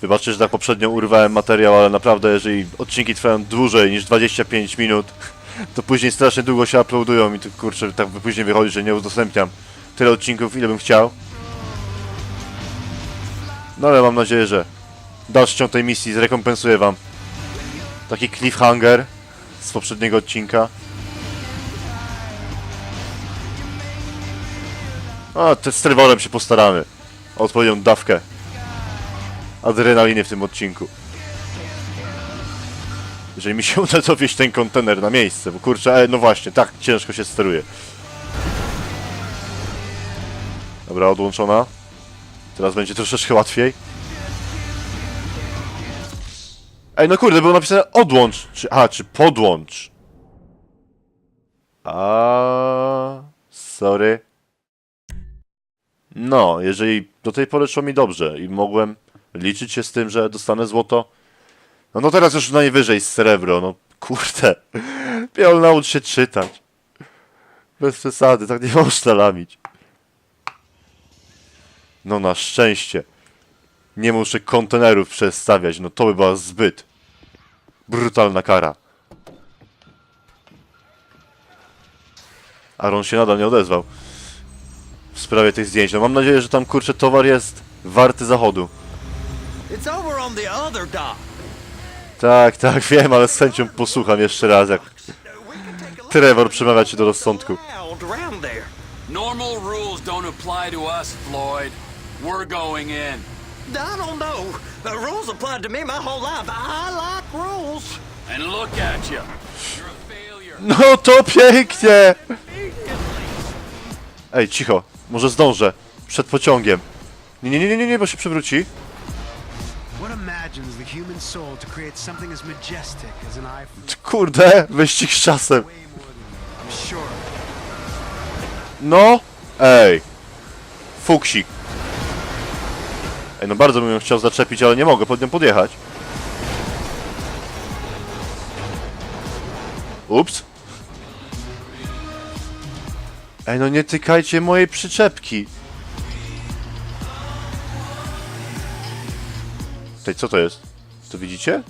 Wybaczcie, że tak poprzednio urwałem materiał, ale naprawdę jeżeli odcinki trwają dłużej niż 25 minut, to później strasznie długo się uploadują i kurczę, tak później wychodzi, że nie udostępniam tyle odcinków, ile bym chciał. No ale mam nadzieję, że dalszy ciąg tej misji zrekompensuje wam taki cliffhanger z poprzedniego odcinka. A, te z Trevorem się postaramy. O odpowiednią dawkę adrenaliny w tym odcinku. Jeżeli mi się uda dowieść ten kontener na miejsce, bo kurczę, e, no właśnie, tak ciężko się steruje. Dobra, odłączona. Teraz będzie troszeczkę łatwiej. Ej, no kurde, było napisane odłącz, czy, a, czy podłącz. A, sorry. No, jeżeli do tej pory szło mi dobrze i mogłem liczyć się z tym, że dostanę złoto, no, no teraz już najwyżej srebro, no kurde. Piol, naucz się czytać. Bez przesady, tak nie można lamić. No na szczęście. Nie muszę kontenerów przestawiać, no to by była zbyt brutalna kara. Aaron się nadal nie odezwał w sprawie tych zdjęć. No mam nadzieję, że tam kurczę towar jest warty zachodu. Tak, tak, wiem, ale z chęcią posłucham jeszcze raz, jak Trevor przemawia ci do rozsądku. Normal rules don't apply to us, Floyd. We're going in. I don't know. The rules applied to me my whole life. I like rules. And look at you. You're a failure. No to pięknie! Ej, cicho, może zdążę. Przed pociągiem. Nie, nie, nie, nie, nie, bo się przewróci. What imagines the human soul to create something as majestic as an iPhone? Kurde, wyścig z czasem. Way more than I'm sure. No, ej. Fuksik. Ej, no bardzo bym ją chciał zaczepić, ale nie mogę pod nią podjechać. Ups. Ej, no nie tykajcie mojej przyczepki. Tej, co to jest? To widzicie?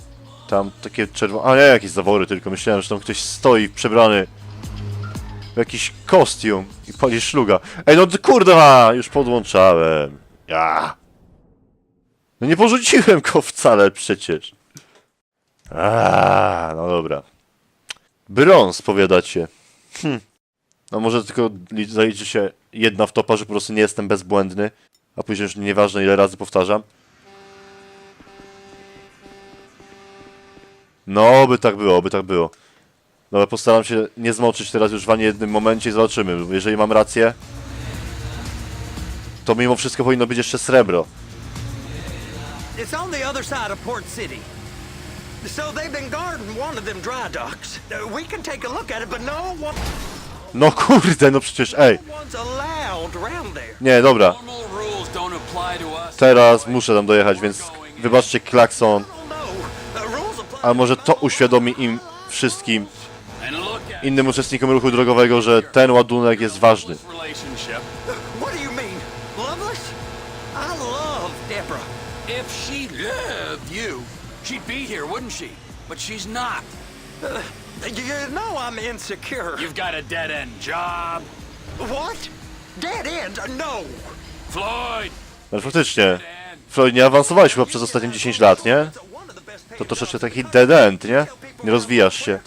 Tam takie czerwone... A nie, jakieś zawory tylko. Myślałem, że tam ktoś stoi przebrany w jakiś kostium i pali szluga. Ej, no kurde, już podłączałem. Ja. No nie porzuciłem go wcale przecież. A, no dobra. Brąz, powiadacie. Hm. No może tylko li- zaliczy się jedna wtopa, że po prostu nie jestem bezbłędny, a później już nieważne ile razy powtarzam. No, by tak było, by tak było. Dobra, postaram się nie zmoczyć teraz już w ani jednym momencie i zobaczymy. Jeżeli mam rację, to mimo wszystko powinno być jeszcze srebro. It's on the other side of Port City. So they've been guarding one of them dry docks. Uh, We can take a look at it, but no one, No kurde, no przecież, ej. no one's allowed around there. Nie, dobra. Normal rules don't apply to us. Teraz muszę tam dojechać, więc wybaczcie klakson. Apply. A może to uświadomi im wszystkim, innym uczestnikom ruchu drogowego, że ten ładunek jest ważny. this relationship. What do you mean? Loveless? I love Deborah. If she loved you, she'd be here, wouldn't she? But she's not. You know I'm insecure. You've got a dead-end job. What? Dead end? No. Floyd, Ale faktycznie, dead. Floyd, nie awansowałeś chyba przez ostatnie 10 lat, nie? To troszeczkę taki dead end, nie? Nie rozwijasz się.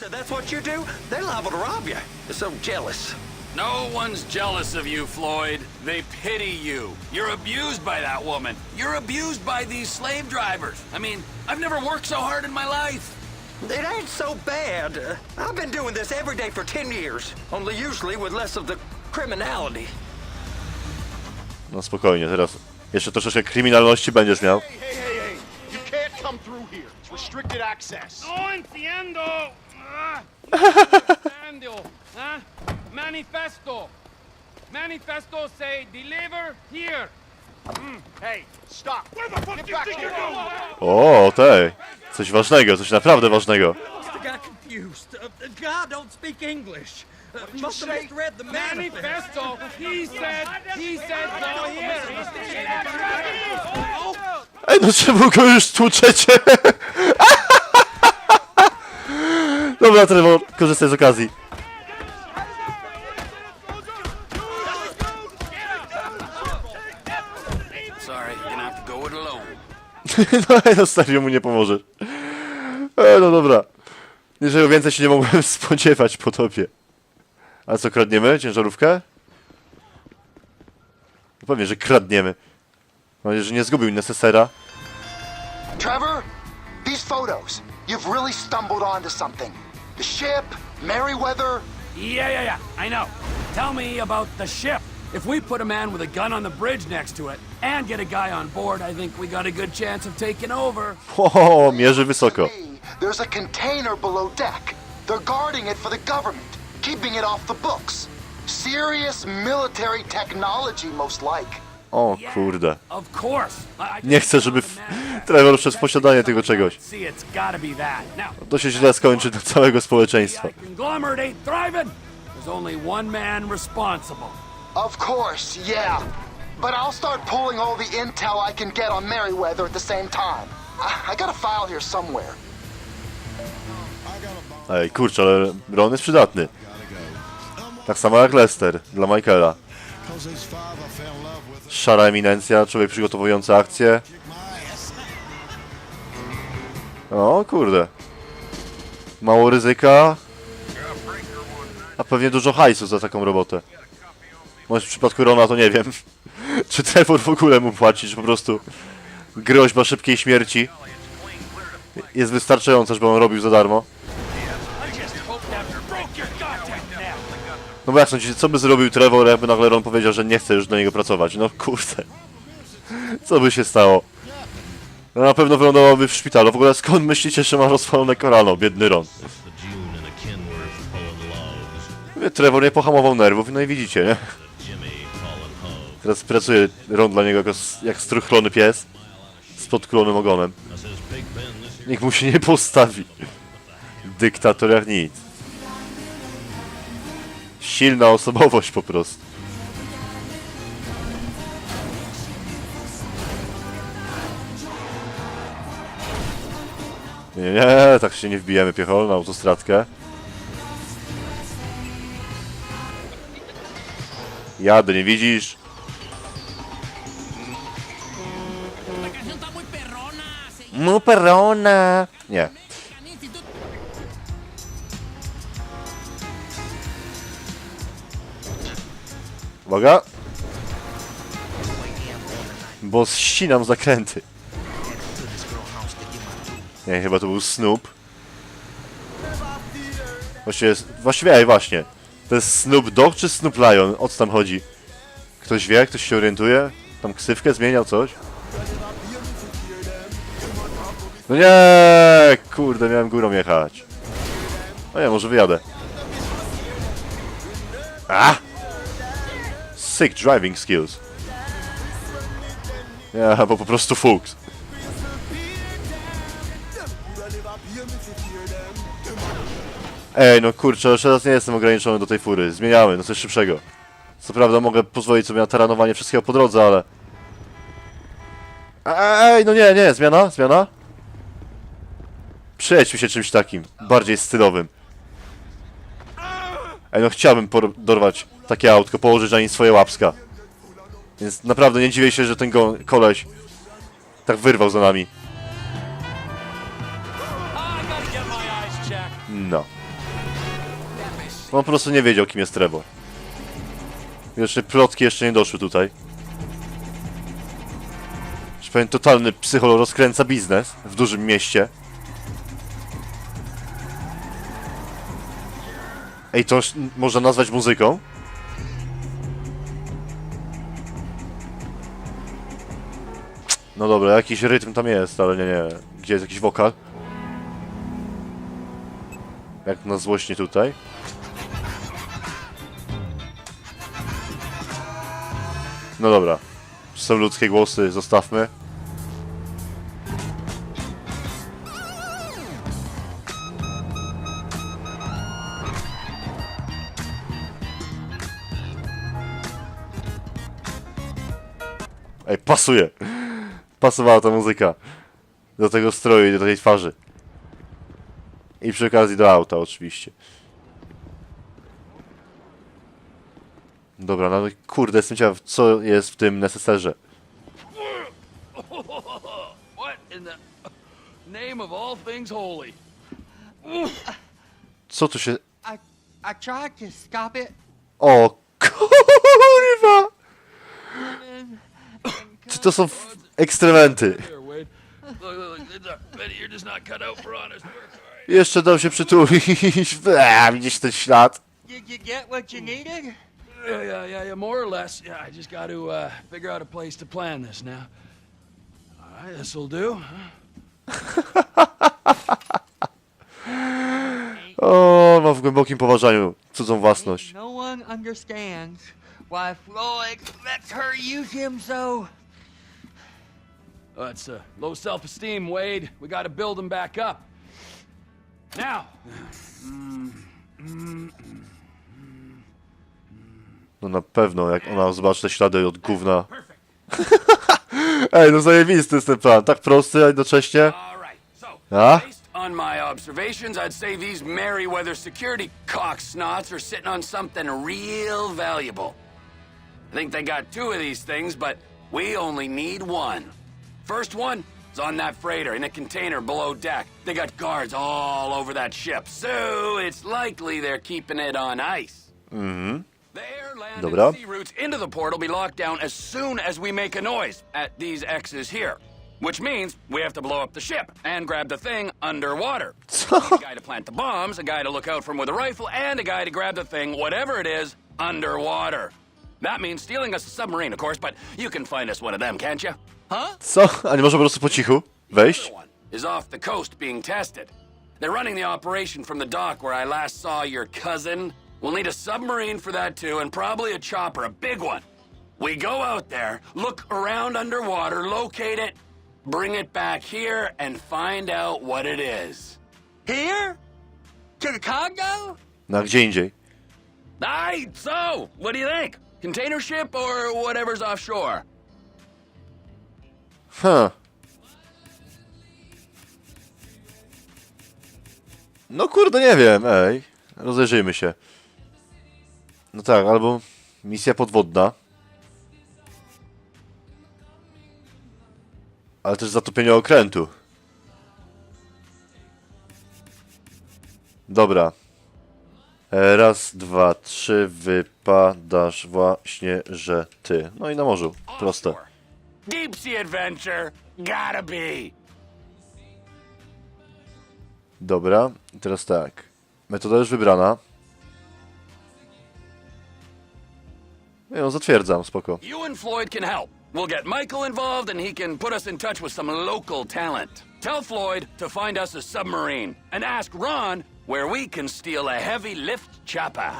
No one's jealous of you, Floyd. They pity you. You're abused by that woman. You're abused by these slave drivers. I mean, I've never worked so hard in my life. It ain't so bad. Uh, I've been doing this every day for 10 years, only usually with less of the criminality. No spokojnie, teraz jeszcze troszeczkę kryminalności będziesz miał. Hey, hey, hey, hey! You can't come through here. It's restricted access. No entiendo. Ah, entiendo. Ah, manifesto. Manifestos say deliver here. O, tej. Coś ważnego, coś naprawdę ważnego. Ej, no czemu go już tłuczecie? Dobra, Trevor, korzystaj z okazji. No, no serio mu nie pomożesz. E, no dobra. Niczego więcej się nie mogłem spodziewać po tobie. A co, kradniemy? Ciężarówkę? No pewnie, że kradniemy. Mam nadzieję, że nie zgubił necesera. Trevor, these photos. You've really stumbled onto something. The ship, Merryweather. Yeah, yeah, yeah, I know. Tell me about the ship. If we put a man with a gun on the bridge next to it and get a guy on board, I think we got a good chance of taking over. O, mierzy wysoko. There's a container below deck. They're guarding it for the government, keeping it off the books. Serious military technology, most like. O kurde. Nie chcę, żeby Trevor przez posiadanie tego czegoś. Now, To się źle skończy dla całego społeczeństwa. There's only one man responsible. Of course, yeah. But I'll start pulling all the intel I can get on Merryweather at the same time. I, I got a file here somewhere. Ej, kurczę, ale Ron jest przydatny. Tak samo jak Lester dla Michaela. Szara eminencja, człowiek przygotowujący akcję. O kurde. Mało ryzyka. A pewnie dużo hajsu za taką robotę. Może w przypadku Rona to nie wiem. Czy Trevor w ogóle mu płaci, czy po prostu groźba szybkiej śmierci jest wystarczająca, żeby on robił za darmo. No bo jak sądzicie, co by zrobił Trevor, jakby nagle Ron powiedział, że nie chce już do niego pracować? No kurde. Co by się stało? No na pewno wylądowałby w szpitalu. W ogóle skąd myślicie, że ma rozwalone kolano, biedny Ron? Trevor nie pohamował nerwów, no i widzicie, nie? Teraz pracuje Ron dla niego jako, jak struchlony pies z podkulonym ogonem. Nikt mu się nie postawi. Dyktator jak nic. Silna osobowość po prostu. Nie, nie, tak się nie wbijemy piechol na autostradkę. Jadę, nie widzisz? Mu perona. Nie. Uwaga. Bo ścinam zakręty. Nie, chyba to był Snoop. Właściwie, właściwie, ej, właśnie. To jest Snoop Dogg czy Snoop Lion? O co tam chodzi? Ktoś wie? Ktoś się orientuje? Tam ksywkę zmieniał coś? No nie, kurde, miałem górą jechać. No nie, może wyjadę. A! Sick driving skills. Ja, bo po prostu fuks. Ej, no kurczę, jeszcze raz nie jestem ograniczony do tej fury. Zmieniamy, no coś szybszego. Co prawda mogę pozwolić sobie na taranowanie wszystkiego po drodze, ale... Ej, no nie, nie, zmiana, zmiana. Przejedźmy się czymś takim, bardziej stylowym. Ej, no chciałbym dorwać takie autko, położyć na nim swoje łapska. Więc naprawdę nie dziwię się, że ten koleś tak wyrwał za nami. No. On po prostu nie wiedział, kim jest Trevor. Jeszcze plotki jeszcze nie doszły tutaj. Że pewien totalny psycholog rozkręca biznes w dużym mieście. Ej, to można nazwać muzyką? No dobra, jakiś rytm tam jest, ale nie, nie. Gdzie jest jakiś wokal? Jak na złośnie tutaj. No dobra. Są ludzkie głosy, zostawmy. Pasuje. Pasowała ta muzyka. Do tego stroju i do tej twarzy. I przy okazji do auta oczywiście. Dobra, no kurde, jestem ciekaw, co jest w tym neseserze. Co tu się... O kurwa! Czy to są f- ekstrementy? Here, Wade. Look, look, look. it's a- Betty, you're just not cut out for honest work, all right? Jeszcze dał się przytulić. Eee, widzisz ten ślad? Did you get what you needed? Yeah, yeah, yeah, yeah, more or less. Yeah, I just got to uh, figure out a place to plan this now. All right, this'll do. O, ma w głębokim poważaniu cudzą własność. No one understands why Floyd lets her use him so. Uh, it's uh, low self-esteem, Wade. We got to build him back up. Now, No na pewno, jak ona zobaczy te ślady od gówna. Ej, no zajebisty jest ten plan. Tak prosty, a jednocześnie... all right. So, based on my observations, I'd say these Merryweather security cocksnots are sitting on something real valuable. I think they got two of these things, but we only need one. First one is on that freighter in a container below deck. They got guards all over that ship, so it's likely they're keeping it on ice. Mm-hmm. The air, land, Dobra. and sea routes into the port will be locked down as soon as we make a noise at these X's here. Which means we have to blow up the ship and grab the thing underwater. Co? A guy to plant the bombs, a guy to look out from with a rifle, and a guy to grab the thing, whatever it is, underwater. That means stealing us a submarine, of course, but you can find us one of them, can't you? Huh? Co? A nie może po prostu po cichu wejść? is off the coast being tested. They're running the operation from the dock where I last saw your cousin. We'll need a submarine for that too, and probably a chopper, a big one. We go out there, look around underwater, locate it, bring it back here, and find out what it is. Here? To the Congo? Na gdzie indziej? Aye, so, what do you think? Container ship or whatever's offshore? Huh. No kurde, nie wiem, ej. Rozejrzyjmy się. No tak, albo misja podwodna. Ale też zatopienie okrętu. Dobra. E, Raz, dwa, trzy, wypadasz właśnie, że ty. No i na morzu. Proste. Deep sea adventure, gotta be. Dobra, teraz tak. Metoda już wybrana. Ja ją zatwierdzam, spoko. You and Floyd can help. We'll get Michael involved and he can put us in touch with some local talent. Tell Floyd to find us a submarine and ask Ron where we can steal a heavy lift chopper.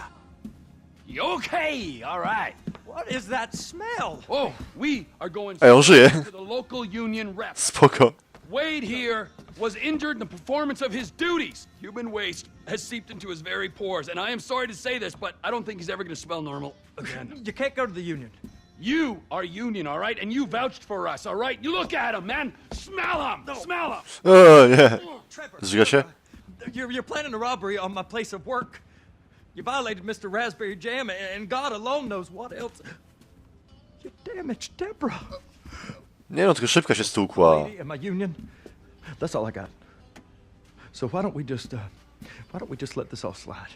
Okay, all right. What is that smell? Oh, we are going Ej, on żyje. to the local union rep. Spoko. Wade here was injured in the performance of his duties. Human waste has seeped into his very pores, and I am sorry to say this, but I don't think he's ever going to smell normal again. You can't go to the union. You are union, all right? And you vouched for us, all right? You look at him, man. Smell him. Smell him. O, nie. Oh, Trevor. Zżyga się? Uh, you're, you're planning a robbery on my place of work. You violated Mr. Raspberry Jam, and God alone knows what else. You damaged Deborah. Nie no, tylko szybka się stłukła. Lady and my union. That's all I got. So why don't we just, uh, why don't we just let this all slide?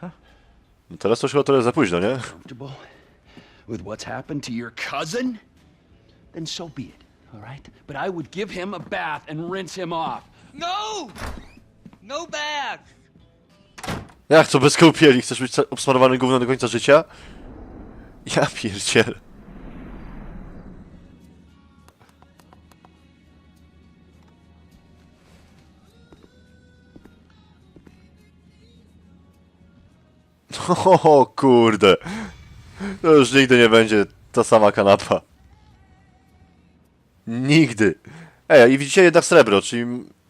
Huh? No teraz to już chyba trochę za późno, nie? Comfortable with what's happened to your cousin? Then so be it, all right? But I would give him a bath and rinse him off. No! No bags! Jak to bez kąpieli? Chcesz być obsmarowany gówno do końca życia? Ja pierdziel. O kurde. To już nigdy nie będzie ta sama kanapa. Nigdy. Ej, i widzicie jednak srebro, czyli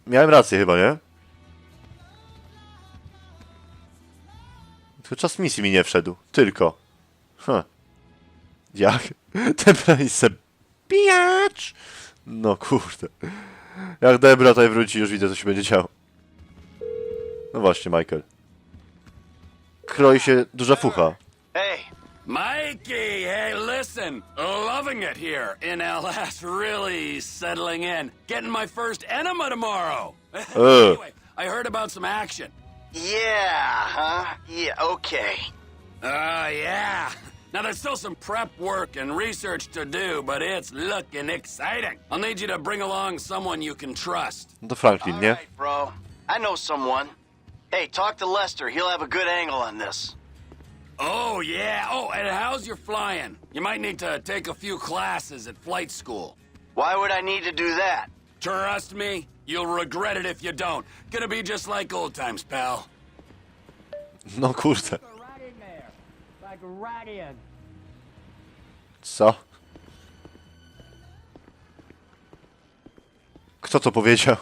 miałem rację chyba, nie? Tylko czas misji mi nie wszedł. Tylko. Huh. Jak? Ten prawie se... Pijacz! No kurde. Jak Debra tutaj wróci, już widzę, co się będzie działo. No właśnie, Michael. Kroi się duża fucha. Hey, Mikey, hey, listen. Loving it here in LS. Really settling in. Getting my first enema tomorrow. anyway, I heard about some action. Yeah, huh? Yeah, okay. Uh, yeah. Now, there's still some prep work and research to do, but it's looking exciting. I'll need you to bring along someone you can trust. The to Franklin, nie? Alright, bro. I know someone. Hey, talk to Lester. He'll have a good angle on this. Oh, yeah. Oh, and how's your flying? You might need to take a few classes at flight school. Why would I need to do that? Trust me, you'll regret it if you don't. Gonna be just like old times, pal. No kurde. Co? Kto to powiedział?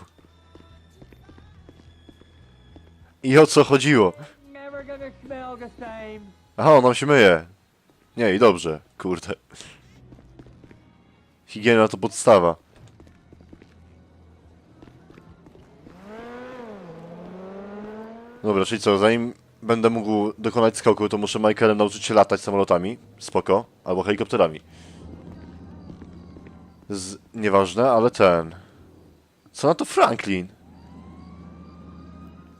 I o co chodziło? Aha, on nam się myje. Nie, i dobrze, kurde. Higiena to podstawa. Dobra, czyli co, zanim będę mógł dokonać skoku, to muszę Michaelem nauczyć się latać samolotami. Spoko. Albo helikopterami. Z... Nieważne, ale ten... Co na to Franklin?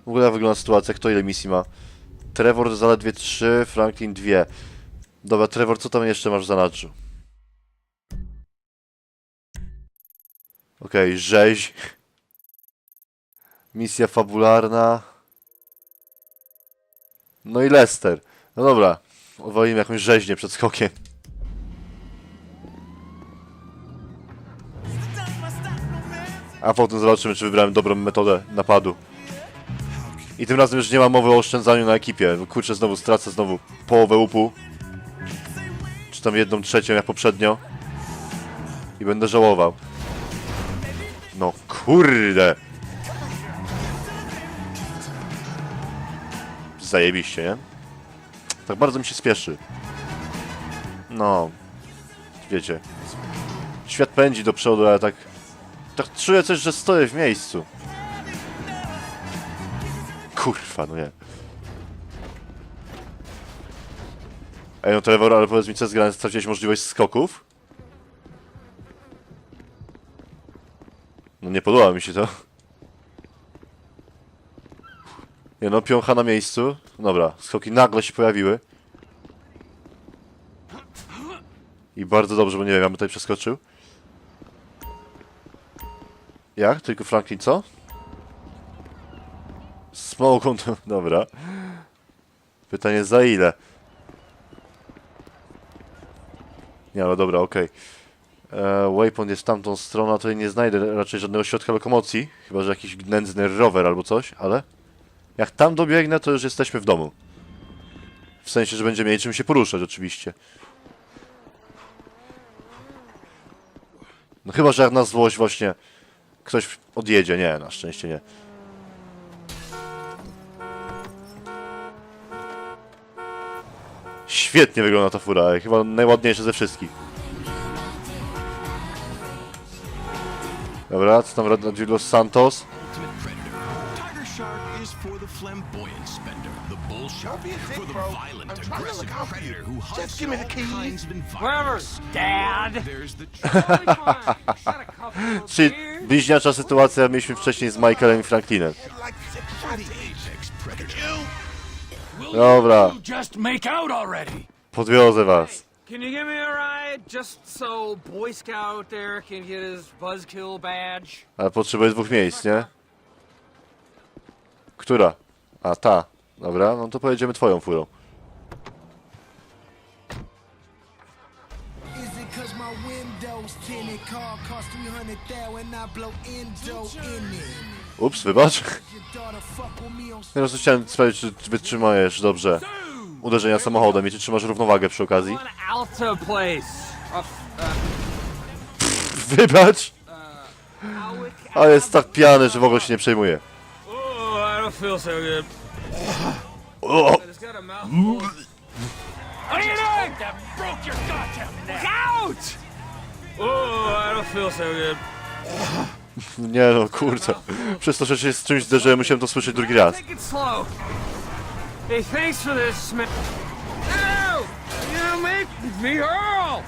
W ogóle wygląda sytuacja, kto ile misji ma? Trevor zaledwie 3, Franklin 2. Dobra, Trevor, co tam jeszcze masz w zanadrzu? Okej, rzeź. Misja fabularna. No i Lester. No dobra, uwolnimy jakąś rzeźnię przed skokiem. A potem zobaczymy, czy wybrałem dobrą metodę napadu. I tym razem już nie ma mowy o oszczędzaniu na ekipie. No Kurczę, znowu stracę znowu połowę łupu. Czy tam jedną trzecią jak poprzednio. I będę żałował. No kurde! Zajebiście, nie? Tak bardzo mi się spieszy. No. Wiecie. Świat pędzi do przodu, ale tak... Tak czuję coś, że stoję w miejscu. Kurwa, no nie. Ej, no Trevor, ale powiedz mi, co jest grane? Straciłeś możliwość skoków? No nie podoba mi się to. Nie no, piącha na miejscu. Dobra, skoki nagle się pojawiły. I bardzo dobrze, bo nie wiem, ja bym tutaj przeskoczył. Jak? Tylko Franklin, co? Smoką to... Dobra. Pytanie za ile? Nie, ale dobra, okej. Okay. Waypoint jest tamtą stronę, a tutaj nie znajdę raczej żadnego środka lokomocji. Chyba, że jakiś nędzny rower albo coś, ale... Jak tam dobiegnę, to już jesteśmy w domu. W sensie, że będziemy mieli czym się poruszać, oczywiście. No chyba, że jak na złość właśnie ktoś odjedzie. Nie, na szczęście nie. Świetnie wygląda ta fura, chyba najładniejsza ze wszystkich. Dobra, co tam Los Santos? Flamboyant spender. The bull shark for the violent, aggressive predator who hunts give me the all keys. kinds of environments. Dad. There's the Czyli bliźniacza sytuacja mieliśmy wcześniej z Michaelem i Franklinem. apex predator. Dobra, Just make out already. podwiozę was. Can you give me a ride just so Boy Scout there can get his buzzkill badge? Ale potrzebuję dwóch miejsc, nie? Która? A, ta. Dobra, no to pojedziemy twoją furą. Is it cause my windows tinted? Car cost 300,000 and I blow endo in it. Ups, wybacz. Ja no, chciałem sprawdzić, czy wytrzymajesz dobrze uderzenia samochodem i czy trzymasz równowagę przy okazji. One Alta place. Wybacz! A jest tak pijany, że w ogóle się nie przejmuje. Oh, I don't feel so good. O! It's got a mouthful. What are you doing? That broke your goddamn neck. Out! Oh, I don't feel so good. Nie no, kurde. Przez to, że się z czymś zderzyłem, musiałem to słyszeć drugi raz. Take it slow. Hey, thanks for this, man. Ow! You make me hurl!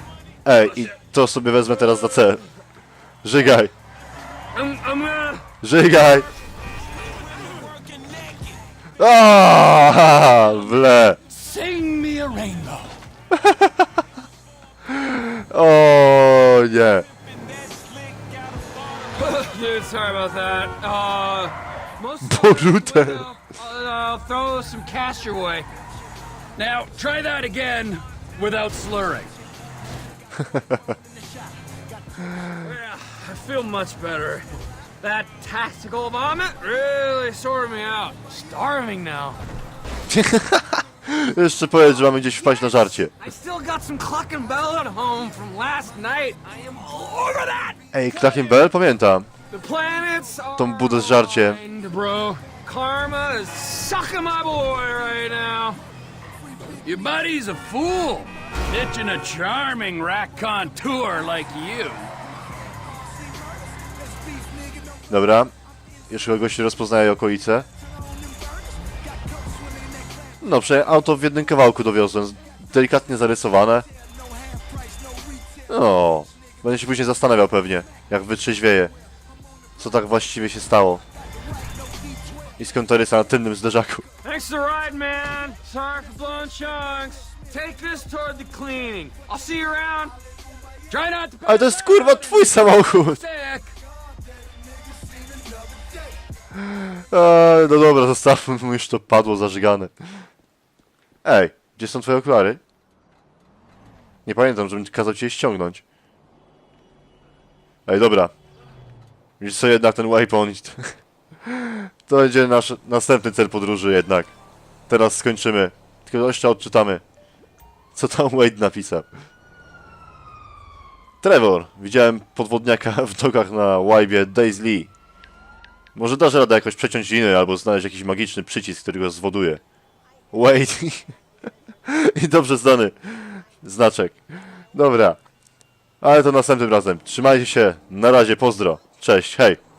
Ej, i to sobie wezmę teraz za cel. Żygaj, I'm, I'm gonna... żygaj! Ble! Sing me a rainbow. O nie! Dude, sorry about that. Uh, most Boruto. I'll, I'll throw some cash your way. Now, try that again without slurring. yeah, I feel much better. That tactical vomit really sorted me out. Starving now. Jeszcze powiedz, że mamy gdzieś wpaść na żarcie. I still got some cluck and bell at home from last night. I am all over that. Ej, Klachen Bell? Pamiętam. The planets are Tą budę z aligned, bro. Karma is sucking my boy right now. Your buddy's a fool, ditching a charming raconteur like you. Dobra. Jeszcze kogoś rozpoznaje okolice. No, przecież auto w jednym kawałku dowiozłem. Delikatnie zarysowane. No. Będę się później zastanawiał pewnie, jak wytrzeźwieje. Co tak właściwie się stało. I skąd to rysa na tylnym zderzaku. Thanks for the ride, man. Sorry for blowing chunks. Take this toward the cleaning. I'll see you around. Try not to Ale to jest kurwa twój samochód! Eee, no dobra, zostawmy mu już to padło zażygane. Ej, gdzie są twoje okulary? Nie pamiętam, żebym kazał ci je ściągnąć. Ej, dobra. Widzisz co, jednak ten waypoint. To będzie nasz następny cel podróży jednak. Teraz skończymy. Tylko jeszcze odczytamy. Co tam Wade napisał. Trevor, widziałem podwodniaka w dokach na łajbie Days Lee. Może dasz radę jakoś przeciąć liny albo znaleźć jakiś magiczny przycisk, który go zwoduje. Wait. I dobrze znany znaczek. Dobra. Ale to następnym razem. Trzymajcie się. Na razie, pozdro. Cześć, hej.